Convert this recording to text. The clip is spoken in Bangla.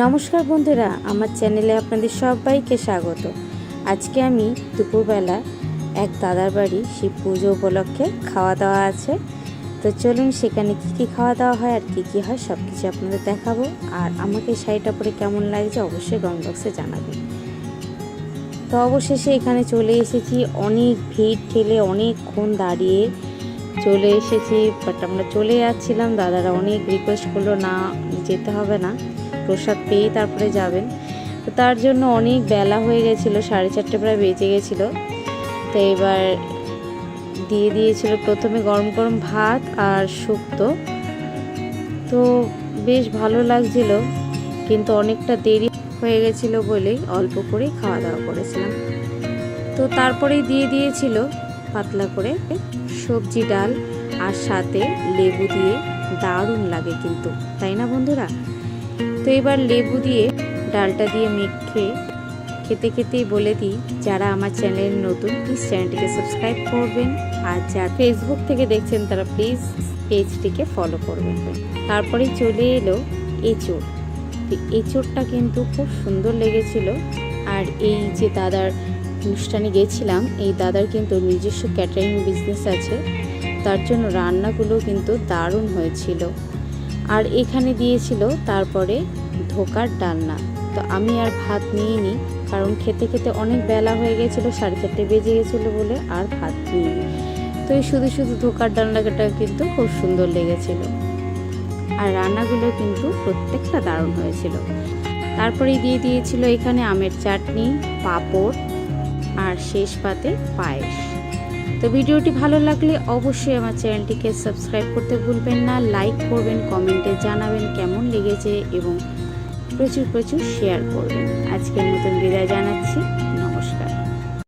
নমস্কার বন্ধুরা, আমার চ্যানেলে আপনাদের সবাইকে স্বাগত। আজকে আমি দুপুরবেলা এক দাদার বাড়ি শিব পুজো উপলক্ষে খাওয়া দাওয়া আছে। তো চলুন সেখানে কি কি খাওয়া দাওয়া হয় আর কি কি হয় সব কিছু আপনাদের দেখাবো। আর আমাকে শাড়িটা পরে কেমন লাগছে অবশ্যই রং বক্সে জানাবেন। তো অবশেষে এখানে চলে এসেছি, অনেক ভিড় ঠেলে অনেকক্ষণ দাঁড়িয়ে চলে এসেছি। বাট আমরা চলে যাচ্ছিলাম, দাদারা অনেক রিকোয়েস্ট করল, না, যেতে হবে না। প্রসাদ পেয়েই তারপরে যাবেন। তো তার জন্য অনেক বেলা হয়ে গেছিল, সাড়ে চারটে প্রায় বেজে গেছিল। তো এবার দিয়ে দিয়েছিল প্রথমে গরম গরম ভাত আর শুক্তো। তো বেশ ভালো লাগছিল, কিন্তু অনেকটা দেরি হয়ে গেছিল বলেই অল্প করেই খাওয়া দাওয়া করেছিলাম। তো তারপরেই দিয়ে দিয়েছিল পাতলা করে সবজি, ডাল আর সাথে লেবু দিয়ে দারুণ লাগে কিন্তু, তাই না বন্ধুরা? তো এবার লেবু দিয়ে ডালটা দিয়ে মেখে খেতে খেতেই বলে দিই, যারা আমার চ্যানেল নতুন প্লিজ চ্যানেলটিকে সাবস্ক্রাইব করবেন। আর যারা ফেসবুক থেকে দেখছেন, তারা প্লিজ পেজটিকে ফলো করবেন। তারপরে চলে এলো এঁচোড়। তো এঁচোড়টা কিন্তু খুব সুন্দর লেগেছিল। আর এই যে দাদার অনুষ্ঠানে গেছিলাম, এই দাদার কিন্তু নিজস্ব ক্যাটারিং বিজনেস আছে। তার জন্য রান্নাগুলো কিন্তু দারুণ হয়েছিল। আর এখানে দিয়েছিল তারপরে ধোকার ডালনা। তো আমি আর ভাত নিয়ে নিই কারণ খেতে খেতে অনেক বেলা হয়ে গেছিল, সাড়ে চারটে বেজে গেছিল বলে আর ভাত নিয়ে তো এই শুধু শুধু ধোকার ডালনাটা কিন্তু খুব সুন্দর লেগেছিল। আর রান্নাগুলো কিন্তু প্রত্যেকটা দারুণ হয়েছিল। তারপরে দিয়ে দিয়েছিল এখানে আমের চাটনি, পাঁপড় আর শেষ পাতে পায়েস। তো ভিডিওটি ভালো লাগলে অবশ্যই আমার চ্যানেলটিকে সাবস্ক্রাইব করতে ভুলবেন না, লাইক করবেন, কমেন্টে জানাবেন কেমন লেগেছে এবং প্রচুর প্রচুর শেয়ার করবেন। আজকের মতন বিদায় জানাচ্ছি।